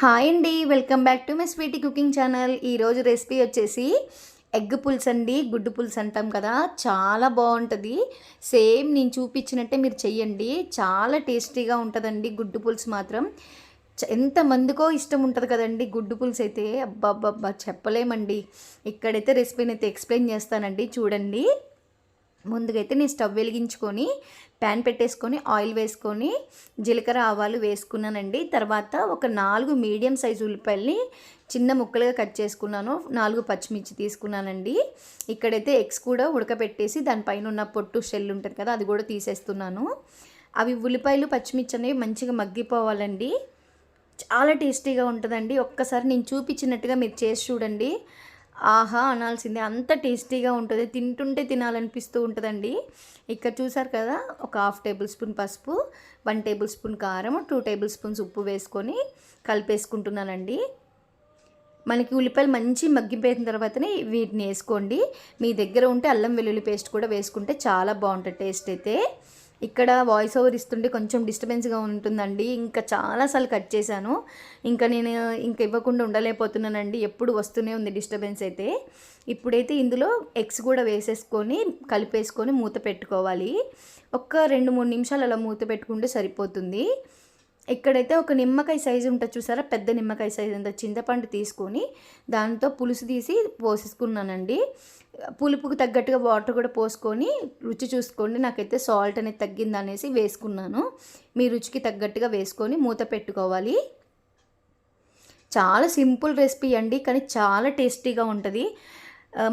Hi అండి welcome back to my sweety cooking channel. ఈరోజు recipe వచ్చేసి ఎగ్ పులుసు అండి గుడ్డు పులుసు అంటాం కదా. చాలా బాగుంటుంది. సేమ్ నేను చూపించినట్టే మీరు చెయ్యండి. చాలా టేస్టీగా ఉంటుందండి గుడ్డు పులుసు మాత్రం. ఎంతమందికో ఇష్టం ఉంటుంది కదండి గుడ్డు పులుసు అయితే. అబ్బాబ్బాబ్బా చెప్పలేమండి. ఇక్కడైతే రెసిపీని అయితే ఎక్స్ప్లెయిన్ చేస్తానండి. చూడండి. ముందుగైతే నేను స్టవ్ వెలిగించుకొని ప్యాన్ పెట్టేసుకొని ఆయిల్ వేసుకొని జీలకర్ర ఆవాలు వేసుకున్నానండి. తర్వాత ఒక నాలుగు మీడియం సైజు ఉల్లిపాయల్ని చిన్న ముక్కలుగా కట్ చేసుకున్నాను. నాలుగు పచ్చిమిర్చి తీసుకున్నానండి. ఇక్కడైతే ఎగ్స్ కూడా ఉడకబెట్టేసి దానిపైన ఉన్న పొట్టు షెల్ ఉంటుంది కదా అది కూడా తీసేస్తున్నాను. అవి ఉల్లిపాయలు పచ్చిమిర్చి అనేవి మంచిగా మగ్గిపోవాలండి. చాలా టేస్టీగా ఉంటుందండి. ఒక్కసారి నేను చూపించినట్టుగా మీరు చేసి చూడండి. ఆహా అనాల్సిందే. అంత టేస్టీగా ఉంటుంది. తింటుంటే తినాలనిపిస్తూ ఉంటుందండి. ఇక్కడ చూసారు కదా ఒక హాఫ్ టేబుల్ స్పూన్ పసుపు వన్ టేబుల్ స్పూన్ కారం టూ టేబుల్ స్పూన్స్ ఉప్పు వేసుకొని కలిపేసుకుంటున్నానండి. మనకి ఉల్లిపాయలు మంచి మగ్గిపోయిన తర్వాతనే వీటిని వేసుకోండి. మీ దగ్గర ఉంటే అల్లం వెల్లుల్లి పేస్ట్ కూడా వేసుకుంటే చాలా బాగుంటుంది టేస్ట్ అయితే. ఇక్కడ వాయిస్ ఓవర్ ఇస్తుంటే కొంచెం డిస్టర్బెన్స్గా ఉంటుందండి. ఇంకా చాలాసార్లు కట్ చేశాను. ఇంకా నేను ఇంకా ఇవ్వకుండా ఉండలేకపోతున్నానండి. ఎప్పుడు వస్తూనే ఉంది డిస్టర్బెన్స్ అయితే. ఇప్పుడైతే ఇందులో ఎగ్స్ కూడా వేసేసుకొని కలిపేసుకొని మూత పెట్టుకోవాలి. ఒక్క రెండు మూడు నిమిషాలు అలా మూత పెట్టుకుంటే సరిపోతుంది. ఇక్కడైతే ఒక నిమ్మకాయ సైజు ఉంటుంది చూసారా? పెద్ద నిమ్మకాయ సైజు అంత చింతపండు తీసుకొని దాంతో పులుసు తీసి పోసేసుకున్నానండి. పులుపుకు తగ్గట్టుగా వాటర్ కూడా పోసుకొని రుచి చూసుకోండి. నాకైతే సాల్ట్ అనేది తగ్గింది అనేసి వేసుకున్నాను. మీ రుచికి తగ్గట్టుగా వేసుకొని మూత పెట్టుకోవాలి. చాలా సింపుల్ రెసిపీ అండి కానీ చాలా టేస్టీగా ఉంటుంది.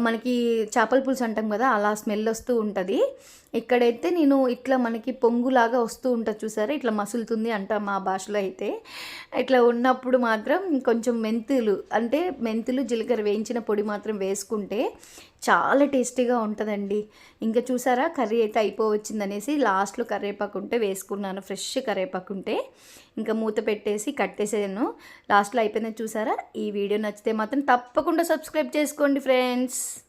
మనకి చేపల పులుసు అంటాం కదా అలా స్మెల్ వస్తూ ఉంటుంది. ఇక్కడైతే నేను ఇట్లా మనకి పొంగులాగా వస్తూ ఉంటుంది చూసారా? ఇట్లా మసులుతుంది అంట మా భాషలో అయితే. ఇట్లా ఉన్నప్పుడు మాత్రం కొంచెం మెంతులు అంటే మెంతులు జీలకర్ర వేయించిన పొడి మాత్రం వేసుకుంటే చాలా టేస్టీగా ఉంటుందండి. ఇంకా చూసారా? కర్రీ అయితే అయిపోవచ్చిందనేసి లాస్ట్లో కరివేపాకు ఉంటే వేసుకున్నాను ఫ్రెష్ కరివేపాకు ఉంటే. ఇంకా మూత పెట్టేసి కట్టేసాను లాస్ట్లో అయిపోయిందని చూసారా? ఈ వీడియో నచ్చితే మాత్రం తప్పకుండా సబ్స్క్రైబ్ చేసుకోండి ఫ్రెండ్స్. friends.